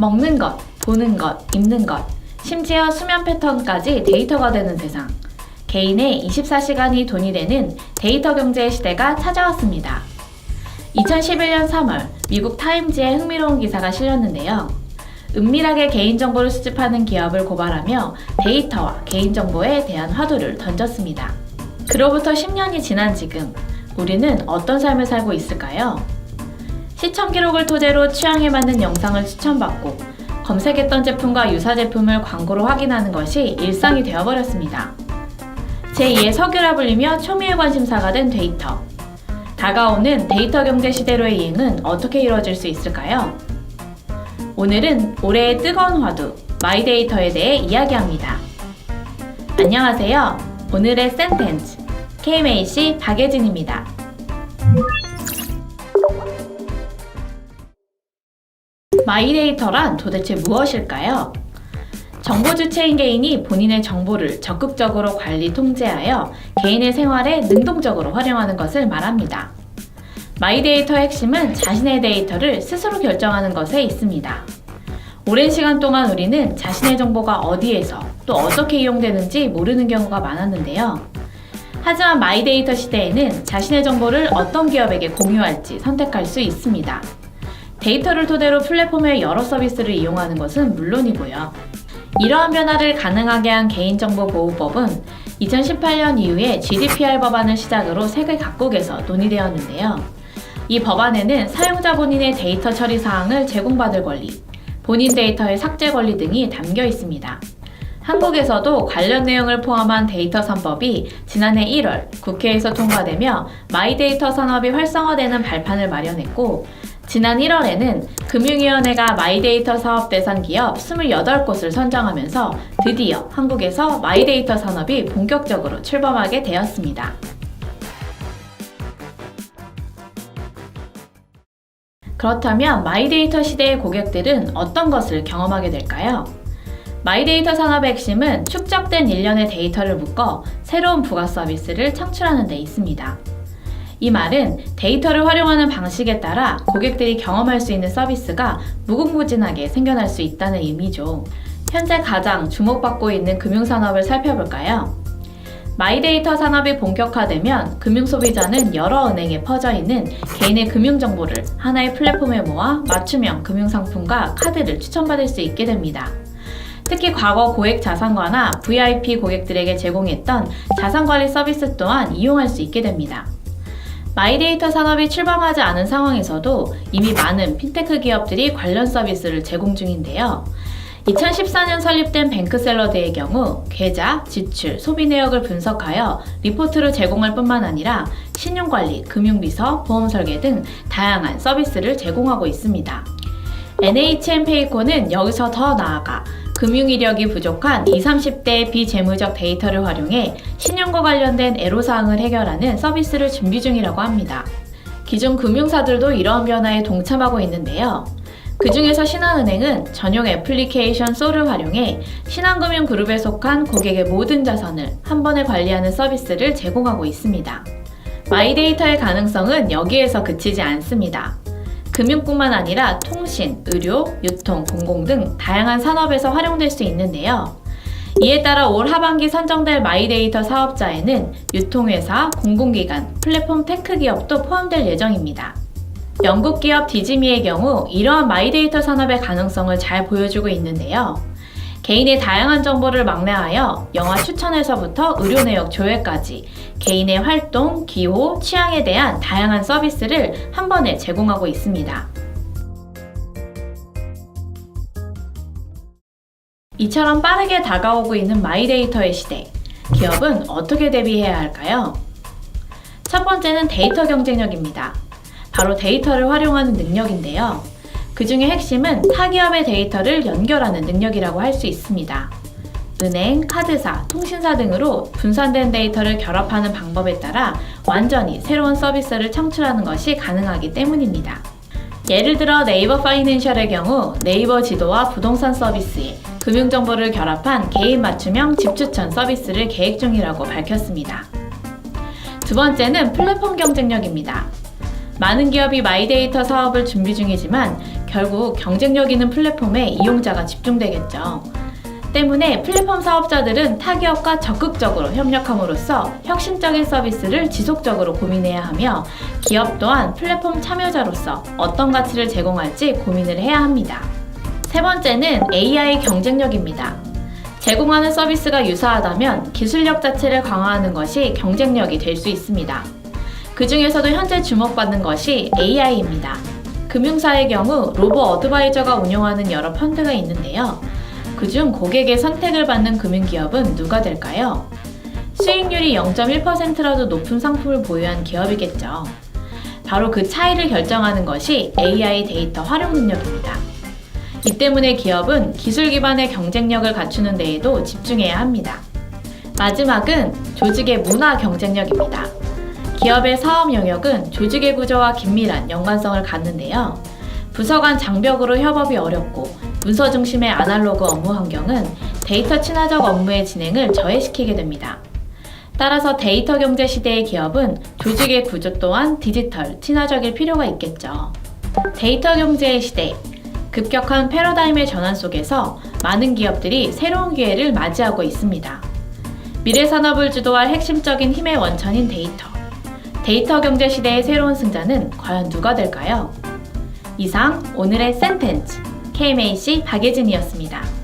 먹는 것, 보는 것, 입는 것, 심지어 수면 패턴까지 데이터가 되는 세상. 개인의 24시간이 돈이 되는 데이터 경제의 시대가 찾아왔습니다. 2011년 3월 미국 타임즈에 흥미로운 기사가 실렸는데요. 은밀하게 개인정보를 수집하는 기업을 고발하며 데이터와 개인정보에 대한 화두를 던졌습니다. 그로부터 10년이 지난 지금, 우리는 어떤 삶을 살고 있을까요? 시청 기록을 토대로 취향에 맞는 영상을 추천받고 검색했던 제품과 유사 제품을 광고로 확인하는 것이 일상이 되어버렸습니다. 제2의 석유라 불리며 초미의 관심사가 된 데이터. 다가오는 데이터 경제 시대로의 이행은 어떻게 이루어질 수 있을까요? 오늘은 올해의 뜨거운 화두, 마이데이터에 대해 이야기합니다. 안녕하세요. 오늘의 센텐스, KMAC 박예진입니다. 마이데이터란 도대체 무엇일까요? 정보 주체인 개인이 본인의 정보를 적극적으로 관리 통제하여 개인의 생활에 능동적으로 활용하는 것을 말합니다. 마이데이터의 핵심은 자신의 데이터를 스스로 결정하는 것에 있습니다. 오랜 시간 동안 우리는 자신의 정보가 어디에서 또 어떻게 이용되는지 모르는 경우가 많았는데요. 하지만 마이데이터 시대에는 자신의 정보를 어떤 기업에게 공유할지 선택할 수 있습니다. 데이터를 토대로 플랫폼의 여러 서비스를 이용하는 것은 물론이고요. 이러한 변화를 가능하게 한 개인정보보호법은 2018년 이후에 GDPR 법안을 시작으로 세계 각국에서 논의되었는데요. 이 법안에는 사용자 본인의 데이터 처리 사항을 제공받을 권리, 본인 데이터의 삭제 권리 등이 담겨 있습니다. 한국에서도 관련 내용을 포함한 데이터 3법이 지난해 1월 국회에서 통과되며 마이데이터 산업이 활성화되는 발판을 마련했고 지난 1월에는 금융위원회가 마이데이터 사업 대상 기업 28곳을 선정하면서 드디어 한국에서 마이데이터 산업이 본격적으로 출범하게 되었습니다. 그렇다면 마이데이터 시대의 고객들은 어떤 것을 경험하게 될까요? 마이데이터 산업의 핵심은 축적된 일련의 데이터를 묶어 새로운 부가 서비스를 창출하는 데 있습니다. 이 말은 데이터를 활용하는 방식에 따라 고객들이 경험할 수 있는 서비스가 무궁무진하게 생겨날 수 있다는 의미죠. 현재 가장 주목받고 있는 금융산업을 살펴볼까요? 마이데이터 산업이 본격화되면 금융소비자는 여러 은행에 퍼져 있는 개인의 금융정보를 하나의 플랫폼에 모아 맞춤형 금융상품과 카드를 추천받을 수 있게 됩니다. 특히 과거 고액 자산가나 VIP 고객들에게 제공했던 자산관리 서비스 또한 이용할 수 있게 됩니다. 마이데이터 산업이 출범하지 않은 상황에서도 이미 많은 핀테크 기업들이 관련 서비스를 제공 중인데요. 2014년 설립된 뱅크샐러드의 경우 계좌, 지출, 소비 내역을 분석하여 리포트를 제공할 뿐만 아니라 신용관리, 금융비서, 보험 설계 등 다양한 서비스를 제공하고 있습니다. NHN페이코는 여기서 더 나아가 금융 이력이 부족한 20, 30대의 비재무적 데이터를 활용해 신용과 관련된 애로사항을 해결하는 서비스를 준비 중이라고 합니다. 기존 금융사들도 이러한 변화에 동참하고 있는데요. 그 중에서 신한은행은 전용 애플리케이션 소를 활용해 신한금융 그룹에 속한 고객의 모든 자산을 한 번에 관리하는 서비스를 제공하고 있습니다. 마이데이터의 가능성은 여기에서 그치지 않습니다. 금융뿐만 아니라 통신, 의료, 유통, 공공 등 다양한 산업에서 활용될 수 있는데요. 이에 따라 올 하반기 선정될 마이데이터 사업자에는 유통회사, 공공기관, 플랫폼 테크 기업도 포함될 예정입니다. 영국 기업 디즈미의 경우 이러한 마이데이터 산업의 가능성을 잘 보여주고 있는데요. 개인의 다양한 정보를 망라하여 영화 추천에서부터 의료 내역 조회까지 개인의 활동, 기호, 취향에 대한 다양한 서비스를 한 번에 제공하고 있습니다. 이처럼 빠르게 다가오고 있는 마이데이터의 시대. 기업은 어떻게 대비해야 할까요? 첫 번째는 데이터 경쟁력입니다. 바로 데이터를 활용하는 능력인데요. 그 중에 핵심은 타기업의 데이터를 연결하는 능력이라고 할 수 있습니다. 은행, 카드사, 통신사 등으로 분산된 데이터를 결합하는 방법에 따라 완전히 새로운 서비스를 창출하는 것이 가능하기 때문입니다. 예를 들어 네이버 파이낸셜의 경우 네이버 지도와 부동산 서비스에 금융정보를 결합한 개인 맞춤형 집 추천 서비스를 계획 중이라고 밝혔습니다. 두 번째는 플랫폼 경쟁력입니다. 많은 기업이 마이데이터 사업을 준비 중이지만 결국 경쟁력 있는 플랫폼에 이용자가 집중되겠죠. 때문에 플랫폼 사업자들은 타기업과 적극적으로 협력함으로써 혁신적인 서비스를 지속적으로 고민해야 하며 기업 또한 플랫폼 참여자로서 어떤 가치를 제공할지 고민을 해야 합니다. 세 번째는 AI 경쟁력입니다. 제공하는 서비스가 유사하다면 기술력 자체를 강화하는 것이 경쟁력이 될 수 있습니다. 그 중에서도 현재 주목받는 것이 AI입니다. 금융사의 경우 로보 어드바이저가 운영하는 여러 펀드가 있는데요. 그중 고객의 선택을 받는 금융기업은 누가 될까요? 수익률이 0.1%라도 높은 상품을 보유한 기업이겠죠. 바로 그 차이를 결정하는 것이 AI 데이터 활용 능력입니다. 이 때문에 기업은 기술 기반의 경쟁력을 갖추는 데에도 집중해야 합니다. 마지막은 조직의 문화 경쟁력입니다. 기업의 사업 영역은 조직의 구조와 긴밀한 연관성을 갖는데요. 부서 간 장벽으로 협업이 어렵고 문서 중심의 아날로그 업무 환경은 데이터 친화적 업무의 진행을 저해시키게 됩니다. 따라서 데이터 경제 시대의 기업은 조직의 구조 또한 디지털, 친화적일 필요가 있겠죠. 데이터 경제의 시대, 급격한 패러다임의 전환 속에서 많은 기업들이 새로운 기회를 맞이하고 있습니다. 미래 산업을 주도할 핵심적인 힘의 원천인 데이터. 데이터 경제 시대의 새로운 승자는 과연 누가 될까요? 이상 오늘의 센텐츠 KMAC 박예진이었습니다.